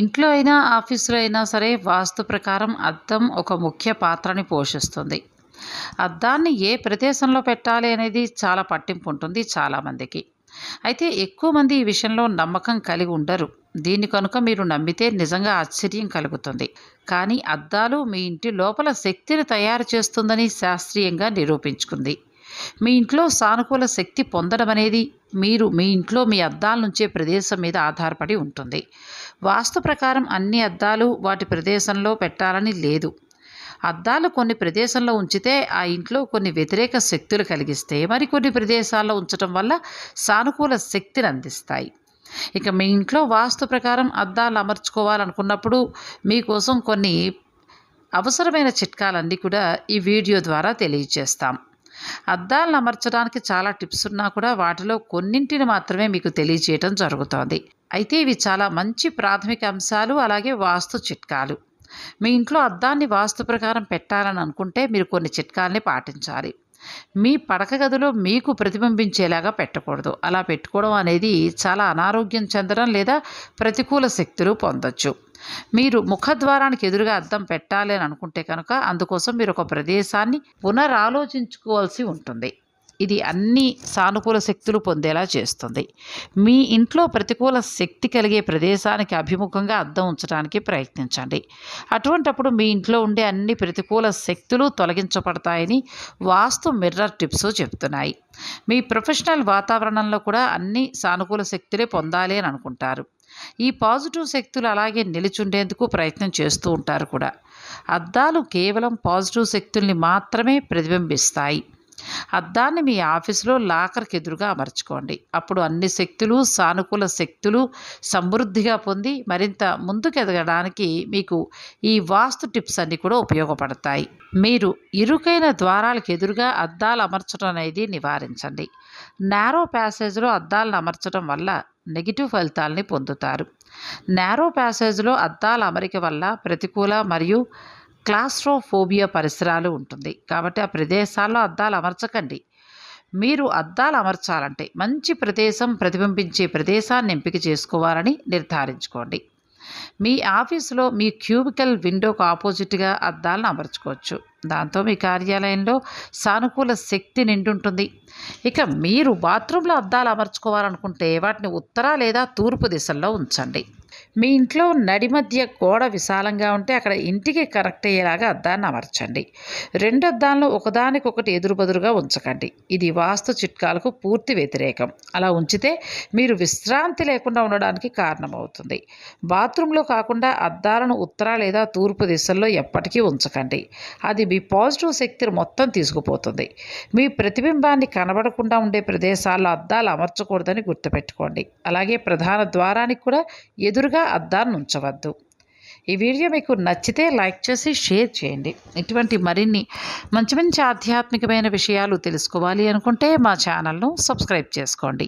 ఇంట్లో అయినా ఆఫీసులో అయినా సరే వాస్తు ప్రకారం అద్దం ఒక ముఖ్య పాత్రని పోషిస్తుంది. అద్దాన్ని ఏ ప్రదేశంలో పెట్టాలి అనేది చాలా పట్టింపు ఉంటుంది చాలామందికి అయితే ఎక్కువ మంది ఈ విషయంలో నమ్మకం కలిగి ఉండరు. దీన్ని కనుక మీరు నమ్మితే నిజంగా ఆశ్చర్యం కలుగుతుంది. కానీ అద్దాలు మీ ఇంటి లోపల శక్తిని తయారు చేస్తుందని శాస్త్రీయంగా నిరూపించుకుంది. మీ ఇంట్లో సానుకూల శక్తి పొందడం అనేది మీరు మీ ఇంట్లో మీ అద్దాల నుంచే ప్రదేశం మీద ఆధారపడి ఉంటుంది. వాస్తు ప్రకారం అన్ని అద్దాలు వాటి ప్రదేశంలో పెట్టాలని లేదు. అద్దాలు కొన్ని ప్రదేశంలో ఉంచితే ఆ ఇంట్లో కొన్ని వ్యతిరేక శక్తులు కలిగిస్తే మరికొన్ని ప్రదేశాల్లో ఉంచడం వల్ల సానుకూల శక్తిని అందిస్తాయి. ఇక మీ ఇంట్లో వాస్తు ప్రకారం అద్దాలు అమర్చుకోవాలనుకున్నప్పుడు మీకోసం కొన్ని అవసరమైన చిట్కాలన్నీ కూడా ఈ వీడియో ద్వారా తెలియజేస్తాం. అద్దాలను అమర్చడానికి చాలా టిప్స్ ఉన్నా కూడా వాటిలో కొన్నింటిని మాత్రమే మీకు తెలియజేయటం జరుగుతోంది. అయితే ఇవి చాలా మంచి ప్రాథమిక అంశాలు అలాగే వాస్తు చిట్కాలు. మీ ఇంట్లో అద్దాన్ని వాస్తు ప్రకారం పెట్టాలని అనుకుంటే మీరు కొన్ని చిట్కాల్ని పాటించాలి. మీ పడక గదిలో మీకు ప్రతిబింబించేలాగా పెట్టకూడదు. అలా పెట్టుకోవడం అనేది చాలా అనారోగ్యం చెందడం లేదా ప్రతికూల శక్తులు పొందొచ్చు. మీరు ముఖద్వారానికి ఎదురుగా అద్దం పెట్టాలి అని అనుకుంటే కనుక అందుకోసం మీరు ఒక ప్రదేశాన్ని పునరాలోచించుకోవాల్సి ఉంటుంది. ఇది అన్ని సానుకూల శక్తులు పొందేలా చేస్తుంది. మీ ఇంట్లో ప్రతికూల శక్తి కలిగే ప్రదేశానికి అభిముఖంగా అద్దం ఉంచడానికి ప్రయత్నించండి. అటువంటప్పుడు మీ ఇంట్లో ఉండే అన్ని ప్రతికూల శక్తులు తొలగించబడతాయని వాస్తు మిర్రర్ టిప్స్ చెప్తున్నాయి. మీ ప్రొఫెషనల్ వాతావరణంలో కూడా అన్ని సానుకూల శక్తులే పొందాలి అని అనుకుంటారు. ఈ పాజిటివ్ శక్తులు అలాగే నిలిచుండేందుకు ప్రయత్నం చేస్తూ ఉంటారు కూడా. అద్దాలు కేవలం పాజిటివ్ శక్తుల్ని మాత్రమే ప్రతిబింబిస్తాయి. అద్దాన్ని మీ ఆఫీసులో లాకర్కి ఎదురుగా అమర్చుకోండి. అప్పుడు అన్ని శక్తులు సానుకూల శక్తులు సమృద్ధిగా పొంది మరింత ముందుకు ఎదగడానికి మీకు ఈ వాస్తు టిప్స్ అన్నీ కూడా ఉపయోగపడతాయి. మీరు ఇరుకైన ద్వారాలకు ఎదురుగా అద్దాలు అమర్చడం అనేది నివారించండి. నారో ప్యాసేజ్లో అద్దాలను అమర్చడం వల్ల నెగిటివ్ ఫలితాలని పొందుతారు. నారో ప్యాసేజ్లో అద్దాల అమరిక వల్ల ప్రతికూల మరియు క్లాస్ట్రోఫోబియా పరిసరాలు ఉంటుంది. కాబట్టి ఆ ప్రదేశాల్లో అద్దాలు అమర్చకండి. మీరు అద్దాలు అమర్చాలంటే మంచి ప్రదేశం ప్రతిబింబించే ప్రదేశాన్ని ఎంపిక చేసుకోవాలని నిర్ధారించుకోండి. మీ ఆఫీసులో మీ క్యూబికల్ విండోకు ఆపోజిట్గా అద్దాలను అమర్చుకోవచ్చు. దాంతో మీ కార్యాలయంలో సానుకూల శక్తి నిండుంటుంది. ఇక మీరు బాత్రూంలో అద్దాలు అమర్చుకోవాలనుకుంటే వాటిని ఉత్తర లేదా తూర్పు దిశల్లో ఉంచండి. మీ ఇంట్లో నడి మధ్య గోడ విశాలంగా ఉంటే అక్కడ ఇంటికి కరెక్ట్ అయ్యేలాగా అద్దాన్ని అమర్చండి. రెండు అద్దాలను ఒకదానికొకటి ఎదురుబదురుగా ఉంచకండి. ఇది వాస్తు చిట్కాలకు పూర్తి వ్యతిరేకం. అలా ఉంచితే మీరు విశ్రాంతి లేకుండా ఉండడానికి కారణమవుతుంది. బాత్రూంలో కాకుండా అద్దాలను ఉత్తర లేదా తూర్పు దిశల్లో ఎప్పటికీ ఉంచకండి. అది మీ పాజిటివ్ శక్తిని మొత్తం తీసుకుపోతుంది. మీ ప్రతిబింబాన్ని కనబడకుండా ఉండే ప్రదేశాల్లో అద్దాలు అమర్చకూడదని గుర్తుపెట్టుకోండి. అలాగే ప్రధాన ద్వారానికి కూడా ఎదురుగా అద్దాన్ని ఉంచవద్దు. ఈ వీడియో మీకు నచ్చితే లైక్ చేసి షేర్ చేయండి. ఇటువంటి మరిన్ని మంచి మంచి ఆధ్యాత్మికమైన విషయాలు తెలుసుకోవాలి అనుకుంటే మా ఛానల్ను సబ్స్క్రైబ్ చేసుకోండి.